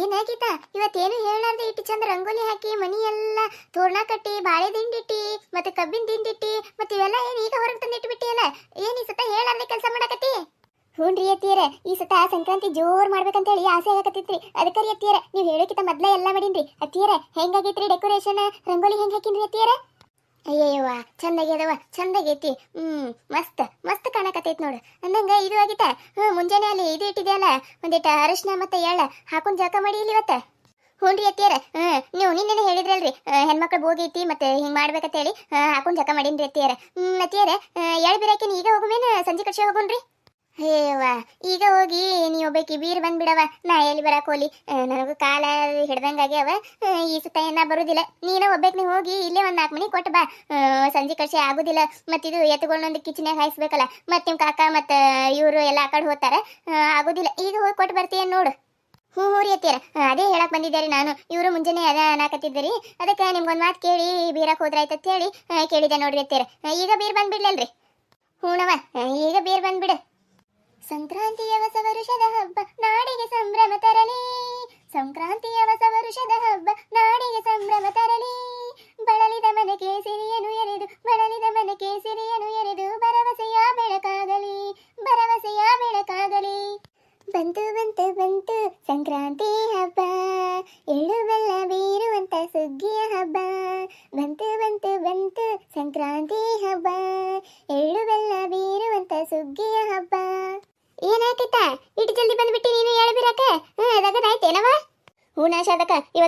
ಏನಾಗಿತ್ತ? ಇವತ್ತೇನು ಹೇಳಾರ್ದೆ ಇಟ್ಟು ಚಂದ ರಂಗೋಲಿ ಹಾಕಿ ಮನಿ ಎಲ್ಲ ತೋರಣ ಕಟ್ಟಿ, ಬಾಳೆ ದಿಂಡಿಟ್ಟಿ, ಮತ್ತೆ ಕಬ್ಬಿನ ದಿಂಡಿಟ್ಟಿ, ಮತ್ತೆ ಇವೆಲ್ಲ ಏನ್ ಈಗ ಹೊರಗೆ ತಂದಿಟ್ಟು ಬಿಟ್ಟಿಯಲ್ಲ ಏನ್ ಈ ಸತ ಹೇಳಾರ್ದೆ ಕೆಲಸ ಮಾಡಕತ್ತಿ? ಹ್ಞೂನ್ರಿ ಅತ್ತಿಯರ, ಈ ಸತ ಸಂಕ್ರಾಂತಿ ಜೋರ್ ಮಾಡ್ಬೇಕಂತೇಳಿ ಆಸೆ ಆಗಕತ್ತಿತ್ರಿ. ಅದಕ್ಕೆ ರೀ ಅತ್ತಿಯರ, ನೀವು ಹೇಳೋಕಿಂತ ಮೊದಲೇ ಎಲ್ಲ ಮಾಡೀನ್ರಿ. ಅತ್ತಿಯರ, ಹೆಂಗಾಗೈತ್ರಿ ಡೆಕೋರೇಷನ್ ರಂಗೋಲಿ ಹೆಂಗ್ ಹಾಕಿನ್ರಿ ಅತ್ತಿಯರ? ಅಯ್ಯವ್ವ ಚಂದಾಗ್ಯದವ ಚಂದಾಗೈತಿ ಹ್ಮ್, ಮಸ್ತ್ ಮಸ್ತ್ ಕಾಣಕತ್ತೈತಿ ನೋಡು. ಅಂದಂಗ ಇದು ಆಗಿತ್ತ. ಹ್ಮ್, ಮುಂಜಾನೆ ಅಲ್ಲಿ ಇದು ಇಟ್ಟಿದ್ಯಲ್ಲ ಒಂದಿಟ ಅರಿಶಿನ ಮತ್ತೆ ಎಳ್ಳ ಹಾಕೊಂಡ್ ಜಳಕ ಮಾಡಿ ಇಲ್ಲಿ ಇವತ್ತ. ಹ್ಞೂನ್ರಿ ಅತ್ತಿಯರ, ಹ್ಮ್, ನೀವು ನಿನ್ನೆ ಹೇಳಿದ್ರಲ್ರಿ ಹೆಣ್ಮಕ್ಳು ಬೋಗೈತಿ ಮತ್ತೆ ಹಿಂಗ್ ಮಾಡ್ಬೇಕಂತ ಹೇಳಿ ಹಾಕೊಂಡ್ ಜಳಕ ಮಾಡೀನ್ರಿ ಅತ್ತಿಯರ. ಹ್ಮ್, ಅತ್ತಿಯರ ಎಳ್ ಬಿರಾಕಿನ ಈಗ ಹೋಗುಮೇನ? ಸಂಜೆ ಕಡ್ಸಿ ಹೋಗೋಣ್ರಿ ಅಯ್ಯವ್ವ ಈಗ ಹೋಗಿ ನೀ ಒಬ್ಬಾಕಿ ಬೀರ್ ಬಂದ್ಬಿಡವ ನಾ ಎಲ್ಲಿ ಬರಾಕೋಲಿ ನನಗೂ ಕಾಲ ಹಿಡ್ದಂಗ ಅವ ಈ ಸುತ್ತ ಏನ ಬರುದಿಲ್ಲ. ನೀನ ಒಬ್ಬಾಕಿ ಹೋಗಿ ಇಲ್ಲೇ ಒಂದ್ ನಾಲ್ಕು ಮನಿ ಕೊಟ್ಟು ಬಾ. ಸಂಜೆ ಕಳ್ಸಿ ಆಗುದಿಲ್ಲ. ಮತ್ತಿದು ಎತ್ತುಗಳನ್ನೊಂದು ಕಿಚನ್ಯಾಗ ಹಾಯಿಸ್ಬೇಕಲ್ಲ. ಮತ್ತೆ ನಿಮ್ ಕಾಕ ಮತ್ತ ಇವ್ರು ಎಲ್ಲ ಆ ಕಡೆ ಹೋಗ್ತಾರೆ. ಆಗುದಿಲ್ಲ. ಈಗ ಹೋಗಿ ಕೊಟ್ಟು ಬರ್ತೀಯ ನೋಡು. ಹ್ಞೂ ಹ್ಞೂ ರೀ ಅದೇ ಹೇಳಕ್ ಬಂದಿದ್ದೆ ರೀ ನಾನು. ಇವರು ಮುಂಜಾನೆ ಅದ ಅನ್ನಕತ್ತಿದ್ದೆ ಅದಕ್ಕೆ ನಿಮ್ಗೊಂದು ಮಾತು ಕೇಳಿ ಬೀರಕ್ಕೆ ಹೋದ್ರಾಯ್ತು ಅಂತ ಹೇಳಿ ಕೇಳಿದೆ ನೋಡ್ರಿ ಅತ್ತೀರ ಆ, ಈಗ ಬೀರ್ ಬಂದ್ಬಿಡ್ಲಲ್ರಿ ಹೂಣವ ಈಗ ಬೀರ್ ಬಂದ್ಬಿಡು. ಸಂಕ್ರಾಂತಿಯ ಹೊಸ ವರುಷದ ಹಬ್ಬ ನಾಡಿಗೆ ಸಂಭ್ರಮ ತರಲಿ. ಸಂಕ್ರಾಂತಿಯ ಹೊಸ ವರುಷದ ಹಬ್ಬ, ನಾಡಿಗೆ ಸಂಭ್ರಮ ತರಲಿ. ಬಳಲಿದ ಮನಕ್ಕೆ ಸಿರಿಯನು ಎರೆದು, ಬಳಲಿದ ಮನೆಗೆ ಸಿರಿಯನು ಎರೆದು, ಭರವಸೆಯ ಬೆಳಕಾಗಲಿ ಭರವಸೆಯ ಬೆಳಕಾಗಲಿ. ಬಂತು ಬಂತು ಬಂತು, ಸಂಕ್ರಾಂತಿ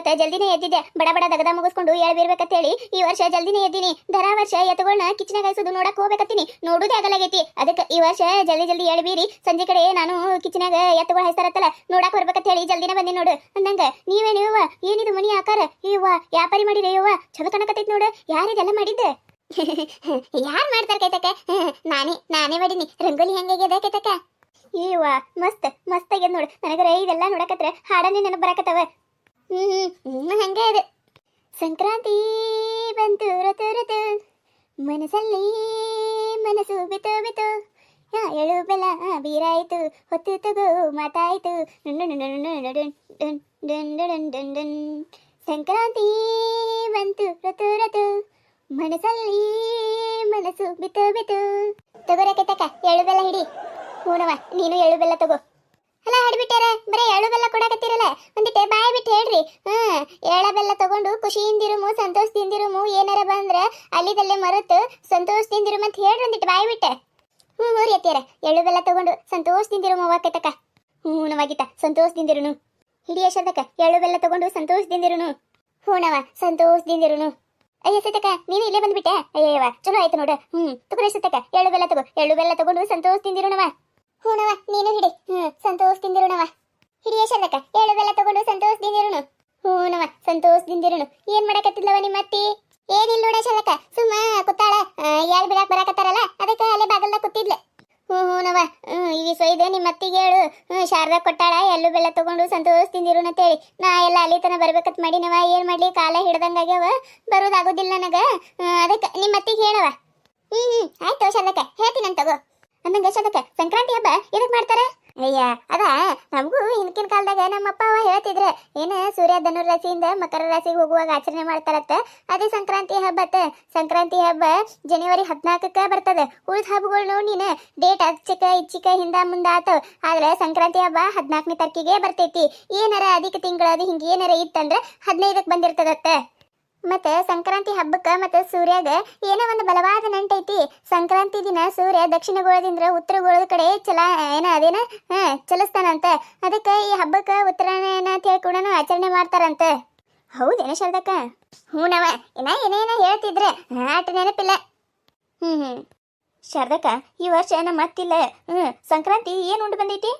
ಇವತ್ತ ಜಲ್ದಿನೇ ಎದ್ದಿದ್ದೆ. ಬಡ ಬಡ ದಗದ ಮುಗಿಸ್ಕೊಂಡು ಹೇಳ್ಬಿರ್ಬೇಕಂತೇಳಿ ಈ ವರ್ಷ ಜಲ್ದಿನೇ ಎದ್ದೀನಿ. ದರ ವರ್ಷ ಎತ್ತುಗಳನ್ನ ಕಿಚನಾಗ ಗಾಯಿಸೋದು ನೋಡಕ್ ಹೋಗ್ಬೇಕತ್ತೀನಿ. ನೋಡುದೇ ಆಗಲಾಗೈತಿ. ಅದಕ್ಕೆ ಈ ವರ್ಷ ಜಲ್ದಿ ಜಲ್ದಿ ಹೇಳ್ಬೀರಿ ಸಂಜೆ ಕಡೆ ನಾನು ಕಿಚನಾಗ ಎತ್ತುಗಳು ಹೆಸರತ್ತಲ್ಲ, ನೋಡಕ್ ಬರ್ಬೇಕಂತ ಹೇಳಿ ಜಲ್ದಿನ ಬಂದಿ ನೋಡು. ಅಂದಂಗ, ನೀವೇ ನೀವ ಏನಿದು ಮನಿ ಆಕಾರ? ಇವ ವ್ಯಾಪಾರಿ ಮಾಡಿರಿ ಯವ್ವ? ಚಲೋ ಕಣಕತ್ತೈತಿ ನೋಡು. ಯಾರಿದೆಲ್ಲ ಮಾಡಿದ್ದೆ? ಯಾರ್ ಮಾಡ್ತಾರ ಕೈತಕ ನಾನೇ ನಾನೇ ಮಾಡೀನಿ. ರಂಗೋಲಿ ಹೆಂಗಾಗ್ಯದ ಕೈತಕ ಇವ ಮಸ್ತ್ ಮಸ್ತ್ ಆಗ್ಯದ ನೋಡು. ನನಗರ ಇದೆಲ್ಲ ನೋಡಕತ್ರ ಹಾಡನೇ ನೆನಪು ಬರಾಕತ್ತವ. ಹ್ಞೂ ಹ್ಞೂ ಹಂಗೆ ಅದು ಸಂಕ್ರಾಂತಿ ಬಂತು ರತು ರತು ಮನಸ್ಸಲ್ಲಿ ಮನಸ್ಸು ಬಿತು ಬಿತು ಹಾ ಎಳು ಬೆಲ ಬೀರಾಯಿತು ಹೊತ್ತು ತಗೋ ಮಾತಾಯಿತು ಸಂಕ್ರಾಂತಿ ಬಂತು ಋತು ಋತು ಮನಸ್ಸಲ್ಲಿ ಮನಸ್ಸು ಬಿತ್ತು ಬಿತ್ತು ತಗೋರಕ್ಕೆ ತಕ ಎಳು ಬೆಲ್ಲ ಹಿಡಿ ಹೂನವ ನೀನು ಎಳು ಬೆಲ್ಲ ತಗೋ ಅಲ್ಲ ಹಾಡ್ಬಿಟ್ಟಾರ. ಬರೀ ಎಳ್ಳು ಬೆಲ್ಲ ಕೊಡಕತ್ತೀರಲ್ಲ? ಒಂದಿಟ್ಟೆ ಬಾಯಿ ಬಿಟ್ಟು ಹೇಳ್ರಿ. ಹ್ಮ್, ಎಳ್ಳ ಬೆಲ್ಲ ತಗೊಂಡು ಖುಷಿಯಿಂದಿರುಮು, ಸಂತೋಷದಿಂದಿರುಮು, ಏನಾರ ಬಂದ್ರ ಅಲ್ಲಿದಲ್ಲೇ ಮರೆತು ಸಂತೋಷದಿಂದಿರು ಅಂತ ಹೇಳ್ರಿ ಒಂದಿಟ್ಟು ಬಾಯಿ ಬಿಟ್ಟೆ ಹ್ಞೂ ಹ್ಞೂ ರೀ ಎಳ್ಳು ಬೆಲ್ಲ ತಗೊಂಡು ಸಂತೋಷದಿಂದಿರುಮು ಹ್ಞೂ ನವಾಗಿತ್ತ ಸಂತೋಷದಿಂದಿರುನು. ಹಿಡಿಯ ಶತಕ ಎಳ್ಳು ಬೆಲ್ಲ ತಗೊಂಡು ಸಂತೋಷದಿಂದಿರುನು. ಹೂಣವ ಸಂತೋಷದಿಂದಿರುನು. ಅಯ್ಯ ಸತಕ ನೀನು ಇಲ್ಲೇ ಬಂದ್ಬಿಟ್ಟೆ? ಅಯ್ಯಯ್ಯವ ಚಲೋ ಆಯ್ತು ನೋಡು. ಹ್ಮ್ ತುಕುರ ಸತಕ ಎಳ್ಳು ಬೆಲ್ಲ ತಗೋ, ಎಳ್ಳು ಬೆಲ್ಲ ತಗೊಂಡು ಸಂತೋಷದಿಂದಿರುಣವ ಹೂನವ ನೀನು ಹಿಡಿ. ಹ್ಮ್ ಸಂತೋಷದಿಂದಿರುಣವ ಹಿಡಿಯ ಶರದಕ್ಕ ಏಳು ಬೆಲ್ಲ ತಗೊಂಡು ಸಂತೋಷದಿಂದಿರುಣು ಹೂನವ ಸಂತೋಷದಿಂದಿರುಣು ಏನ್ ಮಾಡಕತ್ತಿದ್ಲವ ನಿಮ್ಮ ಅತ್ತಿ? ಏನಿಲ್ಲ ನೋಡ ಶಲಕ ಸುಮ್ಮ ಕುತ್ತಾಳ ಯಾಳ್ ಬಿಡಾಕ್ ಬರಾಕತ್ತಾರಲ್ಲ, ಅದಕ್ಕೆ ಅಲ್ಲೇ ಬಾಗಲ್ದಾಗ ಕೂತಿದ್ಲೆ. ಹ್ಞೂ ಹೂನವ ಹ್ಞೂ ಈ ಸೊಯ್ದೆ ನಿಮ್ಮ ಅತ್ತಿಗೆ ಹೇಳು. ಹ್ಞೂ ಶಾರದಾ ಕೊಟ್ಟಾಳ ಎಲ್ಲೂ ಬೆಲ್ಲ ತಗೊಂಡು ಸಂತೋಷದಿಂದಿರು ಅಂತೇಳಿ. ನಾ ಎಲ್ಲ ಅಲ್ಲಿ ತನ ಬರ್ಬೇಕಂತ ಮಾಡಿನವ ಏನ್ ಮಾಡ್ಲಿ, ಕಾಲ ಹಿಡ್ದಂಗಾಗ್ಯಾವ ಬರೋದಾಗೋದಿಲ್ಲ ನನಗ. ಅದಕ್ಕೆ, ನಿಮ್ಮ ಅತ್ತಿಗೆ ಹೇಳವ ಹ್ಮ್ ಹ್ಮ್, ಆಯ್ತು ಶಾರದಕ್ಕ ಹೇಳ್ತೀನಿ ತಗೋ. ಅಂದಂಗ ಶರ್ದಕ್ಕ ಸಂಕ್ರಾಂತಿ ಹಬ್ಬ? ಎದಕ್ ಮಾಡ್ತಾರೆ? ಅಯ್ಯ, ಅದ ನಮಗೂ ಹಿಂದಿನ ಕಾಲದಾಗ ನಮ್ಮಪ್ಪ ಅವ ಹೇಳ್ತಿದ್ರೆ. ಏನ ಸೂರ್ಯ ಧನುರ್ ರಾಶಿಯಿಂದ ಮಕರ ರಾಶಿಗೆ ಹೋಗುವಾಗ ಆಚರಣೆ ಮಾಡ್ತಾರತ್ತ. ಅದೇ ಸಂಕ್ರಾಂತಿ ಹಬ್ಬತ್ತ ಸಂಕ್ರಾಂತಿ ಹಬ್ಬ ಜನವರಿ ಹದಿನಾಲ್ಕಕ್ಕ ಬರ್ತದೆ. ಉಳಿದ ಹಬ್ಬಗಳು ನೀನು. ಡೇಟ್ ಅಚ್ಚಿಕ ಇಚ್ಚಿಕ ಹಿಂದ, ಮುಂದ ಆತ. ಆದ್ರೆ ಸಂಕ್ರಾಂತಿ ಹಬ್ಬ ಹದಿನಾಲ್ಕನೇ ತಾರೀಕಿಗೆ ಬರ್ತೈತಿ. ಏನಾರ ಅಧಿಕ ತಿಂಗಳ ಅದು ಹಿಂಗೆ ಏನಾರ ಇತ್ತಂದ್ರ ಹದಿನೈದಕ್ಕೆ ಬಂದಿರ್ತದತ್ತ. ಮತ್ತೆ ಸಂಕ್ರಾಂತಿ ಹಬ್ಬಕ್ಕ ಮತ್ತೆ ಸೂರ್ಯಾಗ ಏನೋ ಒಂದು ಬಲವಾದ ನಂಟೈತಿ ಸಂಕ್ರಾಂತಿ ದಿನ ಸೂರ್ಯ ದಕ್ಷಿಣ ಗೋಳದಿಂದ ಉತ್ತರ ಗೋಳದ ಕಡೆ ಚಲ, ಏನ ಅದೇನ? ಹ, ಚಲಿಸ್ತಾನಂತ. ಅದಕ್ಕೆ ಈ ಹಬ್ಬಕ್ಕ ಉತ್ತರಾಯಣ ಅಂತ ಹೇಳಿ ಕೂಡ ಆಚರಣೆ ಮಾಡ್ತಾರಂತ. ಹೌದೇನ ಶಾರದಕ್ಕ? ನವ. ಏನ ಏನೇನ ಹೇಳ್ತಿದ್ರೆ ಆಟ ನೆನಪಿಲ್ಲ. ಹ್ಮ್ ಹ್ಮ್. ಶಾರದಕ್ಕ, ಈ ವರ್ಷ ನಮ್ಮ ಮತ್ತಿಲ್ಲ ಹ್ಮ್, ಸಂಕ್ರಾಂತಿ ಏನು ಉಂಡು ಬಂದೈತಿ?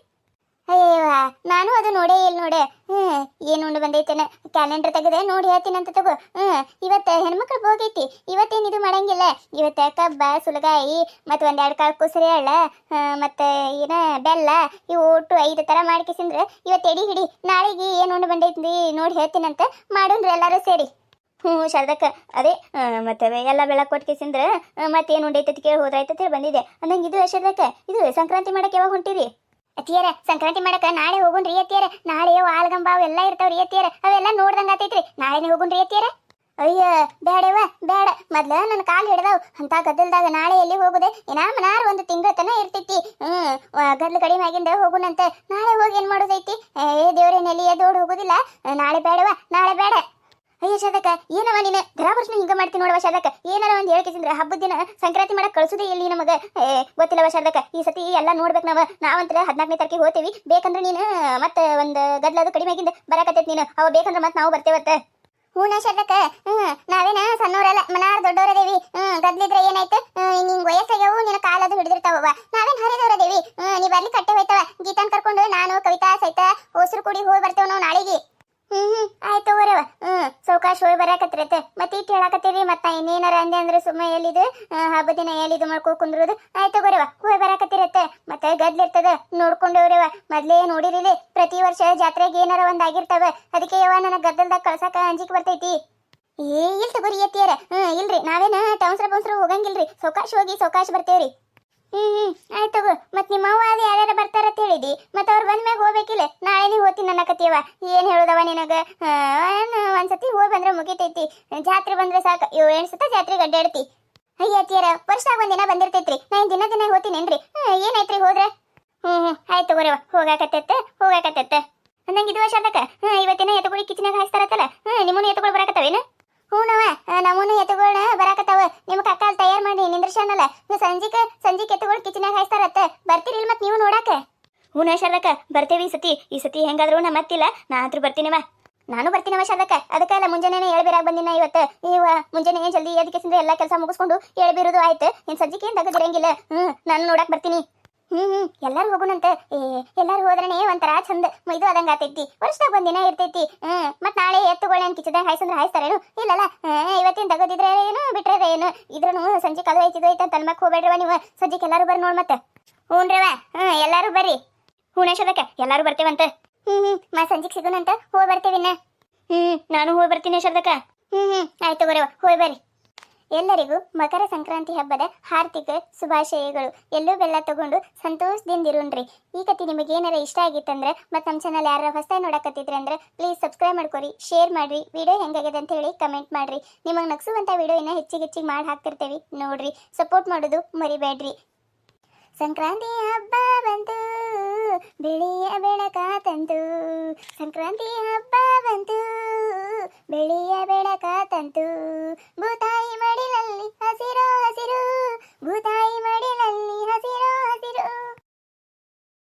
ಅಯ್ಯವ್ವ ನಾನು ಅದು ನೋಡೇ ಇಲ್ಲ ನೋಡೆ. ಹ್ಮ್, ಏನು ಉಂಡು ಬಂದೈತೇನೆ? ಕ್ಯಾಲೆಂಡರ್ ತೆಗೆದೆ ನೋಡಿ ಹೇಳ್ತೀನಂತ ತಗೋ. ಹ್ಮ್, ಇವತ್ತ ಹೆಣ್ಮಕ್ಳು ಹೋಗೈತಿ ಇವತ್ತೇನು ಇದು ಮಾಡಂಗಿಲ್ಲ. ಇವತ್ತ ಕಬ್ಬ, ಸುಲಗಾಯಿ, ಮತ್ತು ಒಂದೆರಡು ಕಾಳು ಕುಸರಿ ಹಳ್ಳ ಮತ್ತೆ ಏನ ಬೆಲ್ಲ, ಇವು ಒಟ್ಟು ಐದು ತರ ಮಾಡ್ಕಿಸಿಂದ್ರೆ ಇವತ್ತು ಎಡಿ ಹಿಡಿ ನಾಳೆಗೆ ಏನು ಉಂಡು ಬಂದೈತಿ ನೋಡಿ ಹೇಳ್ತೀನಂತ ಮಾಡೋಣ್ರಿ ಎಲ್ಲರೂ ಸೇರಿ. ಹ್ಞೂ ಶಾರದಕ್ಕ, ಅದೇ ಮತ್ತೆ ಎಲ್ಲ ಬೆಳಕು ಕೊಟ್ಕೇಸಿಂದ್ರೆ ಮತ್ತೇನು ಉಂಡೈತೆ ಕೇಳಿ ಹೋದ್ರಾಯ್ತಂತೇಳಿ ಬಂದಿದೆ. ಅಂದಂಗೆ ಇದು ಶಾರದಕ್ಕ, ಇದು ಸಂಕ್ರಾಂತಿ ಮಾಡಕ್ಕೆ ಯಾವಾಗ ಹೊಂಟಿರಿ? ಅತಿಯರ ಸಂಕ್ರಾಂತಿ ಮಾಡಕ ನಾಳೆ ಹೋಗುಣ್ರಿ ಅತಿಯರ ನಾಳೆ ಆಲ್ಗಂಬ ಅವೆಲ್ಲ ಇರ್ತಾವ್ರಿ ಅತಿಯರ ಅವೆಲ್ಲ ನೋಡ್ದಂಗ ಆತೈತ್ರಿ. ನಾಳೆನೇ ರೀ ಅತಿಯರ ಅಯ್ಯ ಬೇಡವ ಬೇಡ ಮೊದ್ಲ ನನ್ನ ಕಾಲು ಹಿಡ್ದಾವ್. ಅಂತ ಗದ್ದಲ್ದಾಗ ನಾಳೆ ಎಲ್ಲಿ ಹೋಗುದೆ? ಏನಾ ಮನಾರು ಒಂದು ತಿಂಗಳ ತನ ಇರ್ತೈತಿ. ಹ್ಮ್ ಗದ್ಲು ಕಡಿಮೆ ಆಗಿಂದ ಹೋಗುನಂತೆ. ನಾಳೆ ಹೋಗಿ ಏನ್ ಮಾಡೋದೈತಿ? ಏ ದೇವ್ರೇ ನೆಲಿ ಎದ್ದೋಡ್ ಹೋಗುದಿಲ್ಲ. ನಾಳೆ ಬೇಡವ ನಾಳೆ ಬೇಡ ಶಾದಕ ಏನವ ನೀನು? ಬರಾಬರ್ಸ್ನ ಹಿಂಗ ಮಾಡ್ತೀನಿ ನೋಡವ ಶಾರದಕ್ಕ. ಏನಾರ ಒಂದು ಹೇಳ್ಕಿಸಿದ್ರೆ ಹಬ್ಬದ ದಿನ ಸಂಕ್ರಾಂತಿ ಮಾಡಕ್ ಕಳ್ಸುದೇ ಇಲ್ಲಿ ನಮಗ. ಗೊತ್ತಿಲ್ಲವ ಶಾರದಕ್ಕ. ಈ ಸತಿ ಎಲ್ಲ ನೋಡ್ಬೇಕು ನಾವ. ನಾವಂತ್ರ ಹದಿನಾಲ್ಕನೇ ತಾರೀಕಿಗೆ ಹೋತೀವಿ ಬೇಕಂದ್ರೆ ನೀನು, ಮತ್ತೆ ಒಂದು ಗದ್ಲದು ಕಡಿಮೆ ಆಗಿಂದ ಬರಾಕತ್ತೈತಿ ನೀನು. ಅವ ಬೇಕಂದ್ರೆ ಮತ್ತೆ ನಾವು ಬರ್ತೇವತ್ತ. ಹೂನ ಶಾರದಕ್ಕ. ಹ್ಮ್ ನಾವೇನ ಸಣ್ಣವರಲ್ಲ ಮನಾರ್ ದೊಡ್ಡವರದೇವಿ ಹ್ಮ್ ಗದ್ಲಿದ್ರೆ ಏನಾಯ್ತು ನಿಂಗ್ ವಯಸ್ಸಾಗ್ಯಾವು ನಿನ್ನ ಕಾಲದು ಹಿಡಿದಿರ್ತಾವವ ನಾವೇನ್ ಹರಿದವರದೇವಿ ಹ್ಮ್ ನೀ ಬರ್ಲಿ ಕಟ್ಟೆ ಹೋಯ್ತವ ಗೀತಾನ್ ಕರ್ಕೊಂಡು ನಾನು ಕವಿತಾ ಸಹಿತ ಹೋಸ್ರು ಕೂಡಿ ಹೋಗಿ ಬರ್ತೇವ್ ನಾವು ನಾಳೆಗೆ ಹ್ಮ್ ಹ್ಮ್ ಆಯ್ತು ಹೋರವ ಹ್ಮ್ ಸೌಕಾಶ ಹೋಗಿ ಬರಾಕತ್ತಿರತ್ತೆ ಮತ್ತೆ ಹೇಳಾಕತ್ತೀರಿ ಮತ್ತ ಇನ್ನೇನಾರ ಅಂದೆ ಅಂದ್ರೆ ಸುಮ್ಮ ಎಲ್ಲಿದು ಹಬ್ಬ ದಿನ ಎಲ್ಲಿದು ಮಾಡ್ಕೊ ಕುಂದ್ರದು. ಆಯ್ತು ಗೊರವ ಹೂ ಬರಾಕತ್ತಿರತ್ತೆ. ಮತ್ತೆ ಗದ್ಲಿರ್ತದ ನೋಡ್ಕೊಂಡು ಹೋರವ ಮೊದ್ಲೇ ನೋಡಿರಿಲಿ, ಪ್ರತಿ ವರ್ಷ ಜಾತ್ರೆಗೆ ಏನಾರ ಒಂದ್ ಆಗಿರ್ತಾವ. ಅದಕ್ಕೆ ಯಾವ ನನ್ನ ಗದ್ದಲ್ದಾಗ ಕಳ್ಸಾಕ ಅಂಜಿಕೆ ಬರ್ತೈತಿ. ಏ, ಇಲ್ ತಗೋರಿ ಎತ್ತಿಯರ ಹ್ಮ್, ಇಲ್ರಿ, ನಾವೇನ ಟೌನ್ಸ್ರ ಬೌನ್ಸ್ರ ಹೋಗಂಗಿಲ್ರಿ. ಸೌಕಾಶ ಹೋಗಿ ಸೌಕಾಶ ಬರ್ತೇವ್ರಿ. ಹ್ಮ್ ಹ್ಮ್. ಆಯ್ತು ತಗೋ. ಮತ್ ನಿಮ್ಮ ಅವ್ವ ಅದು ಯಾರ್ಯಾರ ಬರ್ತಾರ ಅಂತ ಹೇಳಿದಿ. ಮತ್ ಅವ್ರು ಬಂದ ಮ್ಯಾಗ ಹೋಗ್ಬೇಕಿಲ್ಲ. ನಾಳೆನೇ ಹೋಗ್ತೀನಿ ಅನ್ನಕತ್ತೀವ ಏನ್ ಹೇಳುದವ ನಿನಗ? ಒಂದ್ಸತಿ ಹೋಗಿ ಬಂದ್ರೆ ಮುಗಿತೈತಿ. ಜಾತ್ರೆ ಬಂದ್ರೆ ಸಾಕು. ಇವ್ ಏನ್ ಸತ ಜಾತ್ರೆಗೆ ಅಡ್ಡಾಡ್ತಿ? ಅಯ್ಯ, ಅತ್ತಿಯರ ವರ್ಷದಾಗ ಒಂದಿನ ಬಂದಿರ್ತೈತ್ರಿ. ನಾ ದಿನ ದಿನ ಹೋಗ್ತೀನೇನ್ರಿ? ಹ್ಮ್ ಏನಾಯ್ತ್ರಿ ಹೋದ್ರೆ? ಹ್ಮ್ ಹ್ಮ್. ಆಯ್ತು ತಗೋರವ ಹೋಗಾಕತ್ತೈತೆ ಹೋಗಾಕತ್ತೈತೆ. ನಂಗೆ ಇದು ವರ್ಷದಕ್ಕ ಹ್ಮ್ ಇವತ್ತಿನ ಎತ್ತುಗಳು ಕಿಚನಾಗ ಹಾಯಿಸ್ತಾರತ್ತಲ್ಲ? ಹ್ಮ್ ನಿಮ್ಮನ್ನು ಎತ್ತುಗಳು ಬರಾಕತ್ತವೇನು? ಹೂನವ ನಮೂನು ಎತ್ತುಗಳನ್ನ ಬರಾಕತ್ತಾವ. ನಿಮ್ಮ ಕಕ್ಕ ತಯಾರು ಮಾಡಿ ನಿಂದ್ರಶಾನಲ್ಲ ನೀವು ಸಂಜಿಕ ಸಂಜಿಕೆ ಎತ್ತುಗಳು ಕಿಚನಾಗ ಹಾಯ್ತಾರತ್ತ ಬರ್ತೀರಿ ಮತ್ತೆ ನೀವು ನೋಡಾಕ? ಹೂನ ಶಾರದಕ್ಕ ಬರ್ತೇವಿ ಈ ಸತಿ. ಈ ಸತಿ ಹೆಂಗಾದ್ರೂ ನಮ್ಮ ಮತ್ತಿಲ್ಲ ನಾ ಬರ್ತೀನವ ನಾನು ಬರ್ತೀನವ ಶಾರದಕ್ಕ ಅದಕ್ಕೆಲ್ಲ ಮುಂಜಾನೆ ಹೇಳ್ಬೇರಾಗ ಬಂದಿನ ಇವತ್ತ. ಇವ ಮುಂಜಾನೆ ಜಲ್ದಿ ಎದಕ್ಕೆ ಎಲ್ಲ ಕೆಲಸ ಮುಗಿಸ್ಕೊಂಡು ಹೇಳ್ಬಿರೋದು ಆಯ್ತು. ನಿನ್ ಸಂಜಿಕೆ ಏನ್ ತೆಗೆದಿರಂಗಿಲ್ಲ ಹ್ಮ್ ನಾನು ನೋಡಕ್ ಬರ್ತೀನಿ. ಹ್ಮ್ ಹ್ಮ್. ಎಲ್ಲಾರು ಏ, ಎಲ್ಲಾರು ಹೋದ್ರನೇ ಒಂಥರ ಚಂದ. ಇದು ಆದಂಗ ಆತೈತಿ. ವರ್ಷದಾಗ ಒಂದಿನ ಇರ್ತೈತಿ. ಹ್ಮ್ ಮತ್ ನಾಳೆ ಎತ್ತುಗಳನ್ನ ಕಿಚ್ಚದಾಗ ಹಾಯ್ಸಂದ್ರ ಹಾಯ್ಸ್ತಾರೇನು? ಇಲ್ಲಲ್ಲ. ಇವತ್ತಿನ ತಗೋದಿದ್ರೆ ಏನು ಬಿಟ್ರೆ ಏನು? ಇದ್ರೂ ಸಂಜೆ ಕದು ಐತಿದ್ದು ಐತ ತನ್ಮಕ್ ಹೋಗ್ಬೇಡ್ರವ ನೀವು. ಸಂಜೆಗೆ ಎಲ್ಲಾರು ಬರ್ರಿ ನೋಡ್ ಮತ್ತೆ. ಹ್ಞೂನ್ರವ ಹ್ಮ್, ಎಲ್ಲಾರು ಬರ್ರಿ. ಹೂನೇಶದಕ್ಕ ಎಲ್ಲಾರು ಬರ್ತೇವಂತ. ಹ್ಮ್ ಹ್ಮ್. ಮಾ, ಸಂಜೆಗೆ ಸಿಗೋಣಂತ ಹೋಗಿ ಬರ್ತೀವಿ ಹ್ಮ್, ನಾನು ಹೋಗಿ ಬರ್ತೀನಿ ಶರ್ದಕ್ಕ ಹ್ಮ್ ಹ್ಮ್. ಆಯ್ತು ಬರವ ಹೋಗಿ ಬರ್ರಿ. ಎಲ್ಲರಿಗೂ ಮಕರ ಸಂಕ್ರಾಂತಿ ಹಬ್ಬದ ಹಾರ್ದಿಕ ಶುಭಾಶಯಗಳು. ಎಲ್ಲೂ ಬೆಲ್ಲ ತಗೊಂಡು ಸಂತೋಷದಿಂದಿರುಣ್ರಿ. ಈ ಕತೆ ನಿಮಗೆ ಏನಾರ ಇಷ್ಟ ಆಗಿತ್ತಂದ್ರೆ ಮತ್ತು ನಮ್ಮ ಚಾನಲ್ ಯಾರು ಹೊಸದಾಗಿ ನೋಡಕತ್ತಿದ್ರೆ ಅಂದ್ರೆ ಪ್ಲೀಸ್ ಸಬ್ಸ್ಕ್ರೈಬ್ ಮಾಡ್ಕೊರಿ ಶೇರ್ ಮಾಡ್ರಿ ವಿಡಿಯೋ ಹೆಂಗಾಗಿದೆ ಅಂತ ಹೇಳಿ ಕಮೆಂಟ್ ಮಾಡ್ರಿ. ನಿಮಗೆ ನಗಿಸುವಂಥ ವಿಡಿಯೋ ಇನ್ನೂ ಹೆಚ್ಚಿಗೆ ಹೆಚ್ಚಿಗೆ ಮಾಡಿ ಹಾಕ್ತಿರ್ತೇವೆ. ನೋಡ್ರಿ ಸಪೋರ್ಟ್ ಮಾಡೋದು ಮರಿಬೇಡ್ರಿ ಸಂಕ್ರಾಂತಿ ಹಬ್ಬ ಬಂತು, ಬೆಳೆಯ ಬೆಳಕ ತಂತು. ಸಂಕ್ರಾಂತಿ